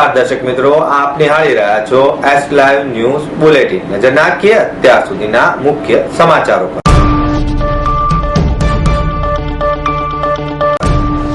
નમસ્કાર દર્શક મિત્રો, આપ નિહાળી રહ્યા છો એસ લાઈવ ન્યૂઝ બુલેટિન નજર નાખીએ અત્યાર સુધીના મુખ્ય સમાચારો પર.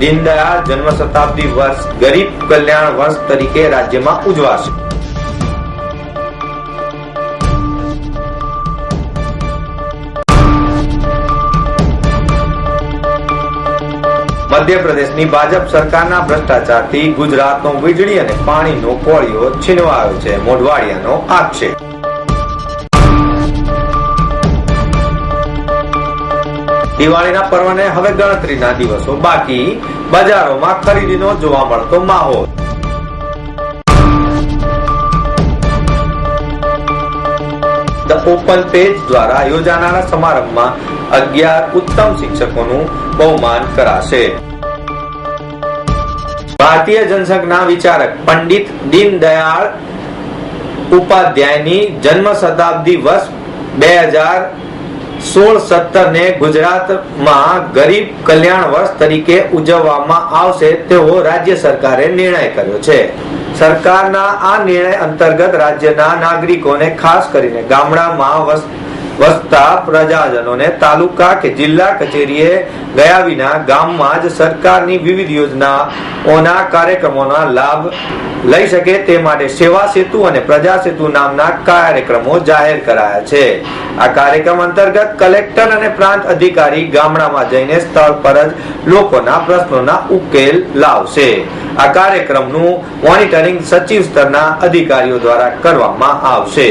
દીનદયાળ જન્મ શતાબ્દી વર્ષ ગરીબ કલ્યાણ વર્ષ તરીકે રાજ્યમાં ઉજવાશે. મધ્યપ્રદેશની ભાજપ સરકારના ભ્રષ્ટાચારથી ગુજરાતનો વીજળી અને પાણીનો કોળિયો છીનવાયો છે. મોઢવાડિયાનો આક્ષેપ. દિવાળીના પર્વને હવે ગણતરીના દિવસો બાકી. બજારોમાં ખરીદીનો જોવા મળતો માહોલ. ધ ઓપન પેજ દ્વારા યોજાનારા સમારંભમાં અગિયાર ઉત્તમ શિક્ષકોનું બહુમાન કરાશે. ભારતીય જનસંઘના વિચારક પંડિત દીનદયાળ ઉપાધ્યાયની જન્મ શતાબ્દી વર્ષ બે હજાર સોળ સત્તર ને ગુજરાતમાં ગરીબ કલ્યાણ વર્ષ તરીકે ઉજવવામાં આવશે તેવો રાજ્ય સરકારે નિર્ણય કર્યો છે. સરકારના આ નિર્ણય અંતર્ગત રાજ્યના નાગરિકોને ખાસ કરીને ગામડામાં વસતા પ્રજાજનોને તાલુકા કે જિલ્લા કચેરીએ ગયા વિના ગામમાં જ સરકારની વિવિધ યોજનાઓના કાર્યક્રમોના લાભ લઈ શકે તે માટે સેવા સેતુ અને પ્રજા સેતુ નામના કાર્યક્રમો જાહેર કરાયા છે. આ કાર્યક્રમ અંતર્ગત કલેક્ટર અને પ્રાંત અધિકારી ગામડામાં જઈને સ્થળ પર જ લોકોના પ્રશ્નોના ઉકેલ લાવશે. આ કાર્યક્રમનું મોનિટરિંગ સચિવ સ્તરના અધિકારીઓ દ્વારા કરવામાં આવશે.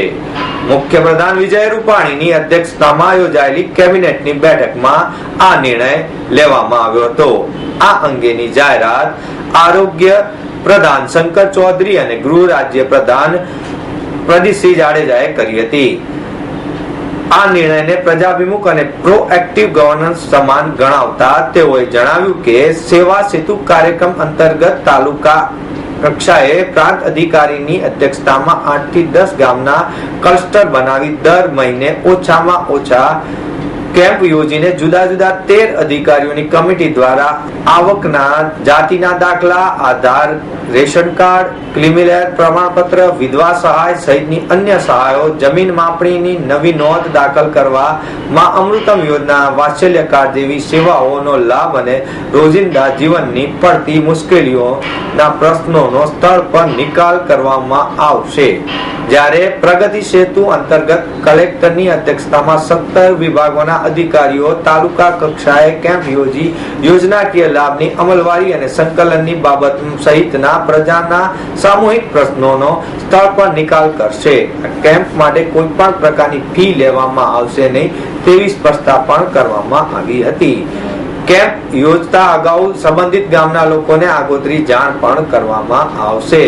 મુખ્ય પ્રધાન વિજય રૂપાણીની અધ્યક્ષતામાં યોજાયેલી કેબિનેટની બેઠકમાં આ નિર્ણય લેવામાં આવ્યો હતો. આ અંગેની જાહેરાત આરોગ્ય પ્રધાન શંકર ચૌધરી અને ગૃહ રાજ્ય પ્રધાન પ્રદીપસિંહ જાડેજાએ કરી હતી. આ નિર્ણયને પ્રજાભિમુખ અને પ્રોએક્ટિવ ગવર્નન્સ સમાન ગણાવતા તેઓએ જણાવ્યું કે સેવા સેતુ કાર્યક્રમ અંતર્ગત તાલુકા કક્ષાએ પ્રાંત અધિકારીની અધ્યક્ષતામાં આઠથી દસ ગામના ક્લસ્ટર બનાવી દર મહિને ઓછામાં ઓછા કેમ્પ યોજીને જુદા જુદા તેર અધિકારીઓની કમિટી દ્વારા આવકના જાતિના દાખલા, આધાર, રેશન કાર્ડ ક્લિમિલેર પ્રમાણપત્ર, વિધવા સહાય સહિતની અન્ય સહાયો જમીન માપણીની નવી નોંધ દાખલ કરવા માં અમૃતમ યોજના વાત્સલ્ય કાર્ડ જેવી સેવાઓનો લાભ અને રોજિંદા જીવનની પડતી મુશ્કેલીઓના પ્રશ્નોનો સ્થળ પર નિકાલ કરવામાં આવશે. જ્યારે પ્રગતિ સેતુ અંતર્ગત કલેક્ટરની અધ્યક્ષતામાં સત્તર વિભાગોના અધિકારીઓ, તાલુકા કક્ષાએ કેમ્પ યોજી યોજનાકીય લાભની અમલવારી અને સંકલનની બાબત સહિતના પ્રજાના સામૂહિક પ્રશ્નોનો સ્થળ પર નિકાલ કરશે. કેમ્પ માટે કોઈ પણ પ્રકારની ફી લેવામાં આવશે નહીં તેવી સ્પષ્ટતા પણ કરવામાં આવી હતી. કેમ્પ યોજતા અગાઉ સંબંધિત ગામના લોકોને આગોતરી જાણ પણ કરવામાં આવશે.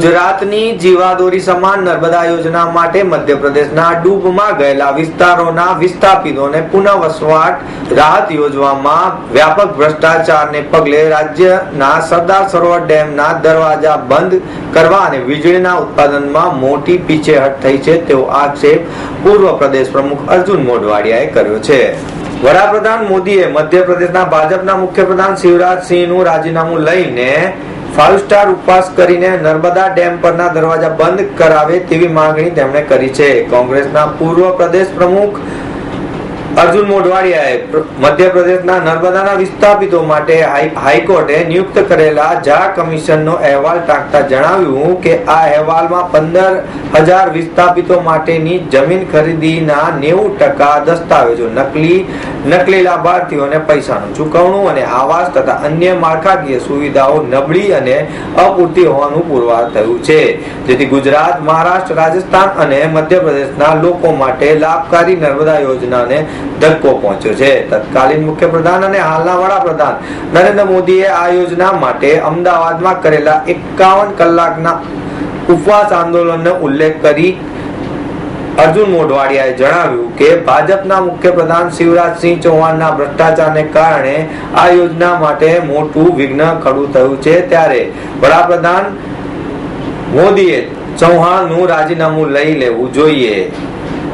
ગુજરાતની જીવાદોરી સમાન નર્મદા યોજના માટે મધ્યપ્રદેશના ડૂબમાં ગયેલા વિસ્તારોના વિસ્થાપિતોને પુનઃવસવાટ રાહત યોજવામાં વ્યાપક ભ્રષ્ટાચારને પગલે રાજ્યના સરદાર સરોવર ડેમના દરવાજા બંધ કરવા અને વીજળીના ઉત્પાદનમાં મોટી પીછેહટ થઈ છે તેવો આક્ષેપ પૂર્વ પ્રદેશ પ્રમુખ અર્જુન મોઢવાડિયાએ કર્યો છે. વડાપ્રધાન મોદીએ મધ્યપ્રદેશના ભાજપના મુખ્યપ્રધાન શિવરાજ સિંહનું રાજીનામું લઈને ફાઇવ સ્ટાર ઉપવાસ કરીને નર્મદા ડેમ પરના દરવાજા બંધ કરાવે તેવી માંગણી તેમણે કરી છે. કોંગ્રેસના પૂર્વ પ્રદેશ પ્રમુખ અર્જુન મોઢવાડિયાએ મધ્યપ્રદેશના નર્મદાના વિસ્થાપિતો માટે હાઈકોર્ટે નિયુક્ત કરેલા જા કમિશનનો અહેવાલ ટાંકતા જણાવ્યું કે આ અહેવાલમાં પંદર હજાર વિસ્થાપિતો માટેની જમીન ખરીદીના નેવું ટકા દસ્તાવેજો, નકલી નકલી લાભાર્થીઓને પૈસાનું ચૂકવણું અને આવાસ તથા અન્ય માળખાકીય સુવિધાઓ નબળી અને અપૂરતી હોવાનું પુરવાર થયું છે. જેથી ગુજરાત, મહારાષ્ટ્ર, રાજસ્થાન અને મધ્યપ્રદેશના લોકો માટે લાભકારી નર્મદા યોજનાને ધક્કો પહોંચ્યો છે. તત્કાલીન મુખ્યપ્રધાન અને હાલના વડાપ્રધાન નરેન્દ્ર મોદીએ આ યોજના માટે અમદાવાદમાં કરેલા એકાવન કલાકના ઉપવાસ આંદોલનનો ઉલ્લેખ કરી અર્જુન મોઢવાડિયાએ જણાવ્યું કે ભાજપના મુખ્યપ્રધાન શિવરાજસિંહ ચૌહાણના ભ્રષ્ટાચારને કારણે આ યોજના માટે મોટું વિઘ્ન ખડું થયું છે. ત્યારે વડાપ્રધાન મોદીએ ચૌહાણનું રાજીનામું લઈ લેવું જોઈએ.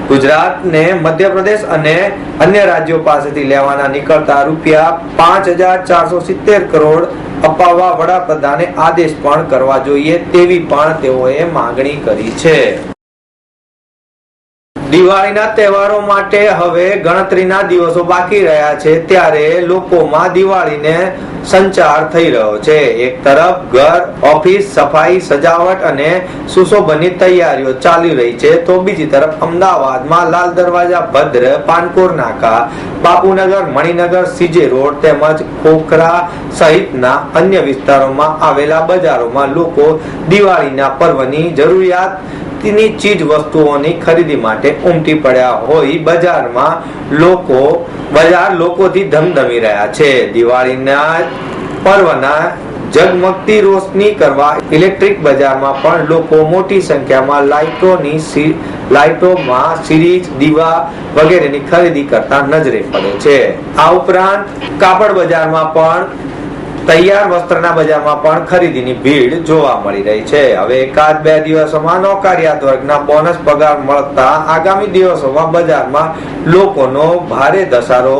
ગુજરાતને મધ્યપ્રદેશ અને અન્ય રાજ્યો પાસેથી લેવાના નીકળતા રૂપિયા પાંચ હજાર ચારસો સિત્તેર કરોડ અપાવવા વડાપ્રધાને આદેશ પણ કરવા જોઈએ તેવી પણ તેઓએ માંગણી કરી છે. દિવાળીના તહેવારો માટે હવે ગણતરીના દિવસો બાકી રહ્યા છે, ત્યારે લોકોમાં દિવાળીને સંચાર થઈ રહ્યો છે. એક તરફ ઘર, ઓફિસ, સફાઈ, સજાવટ અને સુશોભનની તૈયારીઓ ચાલી રહી છે, તો બીજી તરફ અમદાવાદમાં લાલ દરવાજા, ભદ્ર, પાનકોર નાકા, બાપુનગર, મણિનગર, સીજે રોડ તેમજ ખોખરા સહિતના અન્ય વિસ્તારોમાં આવેલા બજારોમાં લોકો દિવાળીના પર્વની જરૂરિયાત ની ચીજ વસ્તુઓની ખરીદી માટે ઉમટી પડ્યા હોય બજારમાં લોકો, બજાર લોકોથી ધમધમી રહ્યા છે. દિવાળીના પર્વના જગમગતી રોશની કરવા ઇલેક્ટ્રિક બજારમાં પણ લોકો મોટી સંખ્યામાં લાઇટોની લાઇટોમાં સિરીજ દીવા વગેરેની ખરીદી કરતા નજરે પડે છે. આ ઉપરાંત કાપડ બજારમાં પણ તૈયાર વસ્ત્રના બજારમાં પણ ખરીદીની ભીડ જોવા મળી રહી છે. હવે એકાદ બે દિવસોમાં નોકરિયાત વર્ગના બોનસ પગાર મળતા આગામી દિવસોમાં બજારમાં લોકોનો ભારે ધસારો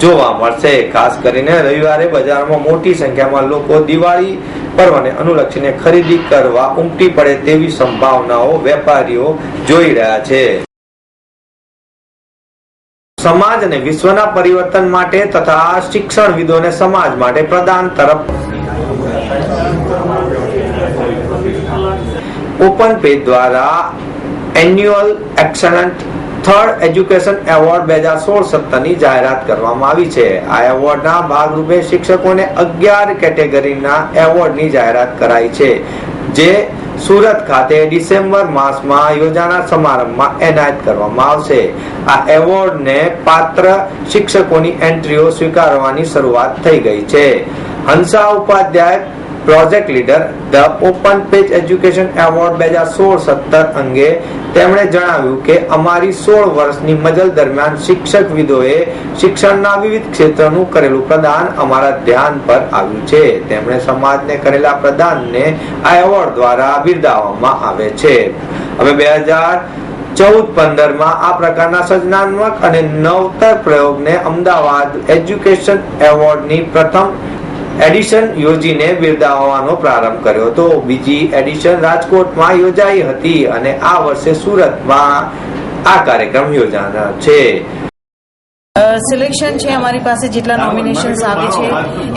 જોવા મળશે. ખાસ કરીને રવિવારે બજારમાં મોટી સંખ્યામાં લોકો દિવાળી પર્વને અનુલક્ષીને ખરીદી કરવા ઉમટી પડે તેવી સંભાવનાઓ વેપારીઓ જોઈ રહ્યા છે. સમાજ અને વિશ્વના પરિવર્તન માટે તથા શિક્ષણવિદોને સમાજ માટે પ્રદાન તરફ. ઓપન પેજ દ્વારા annual excellent third education award બે હજાર સોળ સત્તરની જાહેરાત કરવામાં આવી છે. આ એવોર્ડના ભાગરૂપે શિક્ષકોને અગિયાર કેટેગરીના એવોર્ડની જાહેરાત કરાઈ છે, જે સુરત ખાતે ડિસેમ્બર માસમાં યોજાનાર સમારંભમાં એનાયત કરવામાં આવશે. આ એવોર્ડને પાત્ર શિક્ષકોની એન્ટ્રીઓ સ્વીકારવાની શરૂઆત થઈ ગઈ છે. Hansa Upadhyay project leader the open page education award બે હજાર સોળ સત્તર અંગે તેમણે જણાવ્યું કે અમારી સોળ વર્ષની મજલ દરમિયાન શિક્ષક વિદોએ શિક્ષણના વિવિધ ક્ષેત્રનું કરેલું પ્રદાન અમારા ધ્યાન પર આવ્યું છે. તેમણે સમાજને કરેલા પ્રદાનને આ એવોર્ડ દ્વારા બિરદાવવામાં આવે છે. હવે બે હજાર ચૌદ પંદરમાં આ પ્રકારના સર્જનાત્મક અને નવતર પ્રયોગને અમદાવાદ એજ્યુકેશન એવોર્ડની પ્રથમ એડિશન યોજીને બિરદાવવાનો પ્રારંભ કર્યો હતો. બીજી એડિશન રાજકોટમાં યોજાઈ હતી અને આ વર્ષે સુરતમાં આ કાર્યક્રમ યોજાનાર છે. સિલેક્શન છે અમારી પાસે જેટલા નોમિનેશન્સ આવે છે,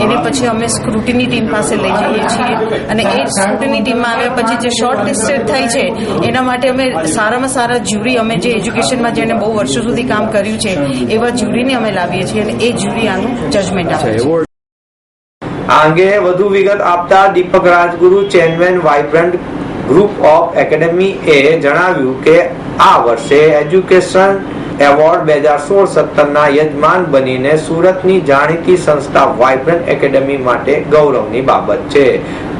એને પછી અમે સ્ક્રુટિની ટીમ પાસે લઈ જઈએ છીએ. અને એ સ્ક્રુટિની ટીમમાં આવ્યા પછી જે શોર્ટ લિસ્ટેડ થઈ છે, એના માટે અમે સારામાં સારા જ્યુરી અમે જે એજ્યુકેશનમાં જેને બહુ વર્ષો સુધી કામ કર્યું છે, એવા જ્યુરીને અમે લાવીએ છીએ અને એ જ્યુરી આનું જજમેન્ટ આપે છે. આ અંગે વધુ વિગત આપતા Deepak Rajguru chairman vibrant group of academy એ જણાવ્યું કે આ વર્ષે એજ્યુકેશન એવોર્ડ બે હજાર સોળ સત્તરના યજમાન બનીને સુરતની જાણીતી સંસ્થા વાઇબ્રન્ટ એકેડેમી માટે ગૌરવની બાબત છે.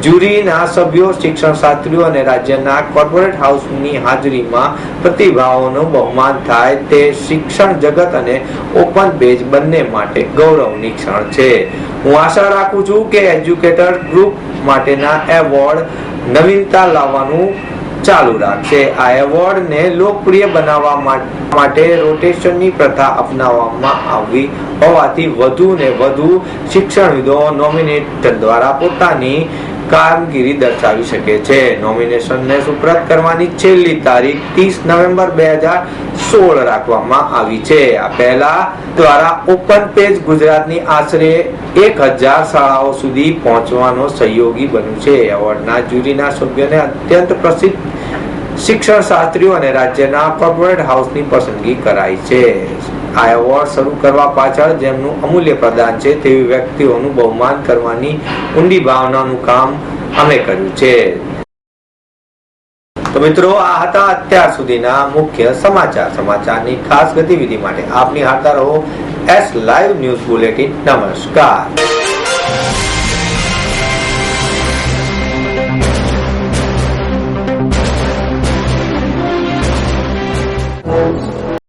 જ્યુરીના સભ્યો, શિક્ષણ શાસ્ત્રીઓ અને રાજ્યના કોર્પોરેટ હાઉસની હાજરીમાં પ્રતિભાવોનું બહુમાન થાય તે શિક્ષણ જગત અને ઓપન પેજ બંને માટે ગૌરવની ક્ષણ છે. હું આશા રાખું છું કે એજ્યુકેટર ગ્રુપ માટેના એવોર્ડ નવીનતા લાવવાનું ચાલુ રાખશે. આ એવોર્ડને લોકપ્રિય બનાવવા માટે માટે રોટેશનની પ્રથા અપનાવવામાં આવી હોવાથી વધુ ને વધુ શિક્ષણવિદો નોમિનેટ દ્વારા પોતાની કામગીરી દર્શાવી શકે છે. નોમિનેશનને સુપ્રત કરવાની છેલ્લી તારીખ ત્રીસ નવેમ્બર બે હજાર સોળ રાખવામાં આવી છે. આ પહેલા દ્વારા ઓપન પેજ ગુજરાતની આશરે એક હજાર શાળાઓ સુધી પહોંચવાનો સહયોગી બન્યું છે. એવોર્ડના જ્યુરીના સભ્યોને અત્યંત પ્રસિદ્ધ શિક્ષણ શાસ્ત્રીઓ અને રાજ્યના કોર્પોરેટ હાઉસની પસંદગી કરાઈ છે. આ એવોર્ડ શરૂ કરવા પાછળ જેમનું અમૂલ્ય પ્રદાન છે તેવી વ્યક્તિઓનું બહુમાન કરવાની ઊંડી ભાવનાનું કામ અમે કર્યું છે. તો મિત્રો, આ હતા અત્યાર સુધીના મુખ્ય સમાચાર. સમાચારની ખાસ ગતિવિધિ માટે આપની હાથા રહો એસ લાઈવ ન્યૂઝ બુલેટિન નમસ્કાર.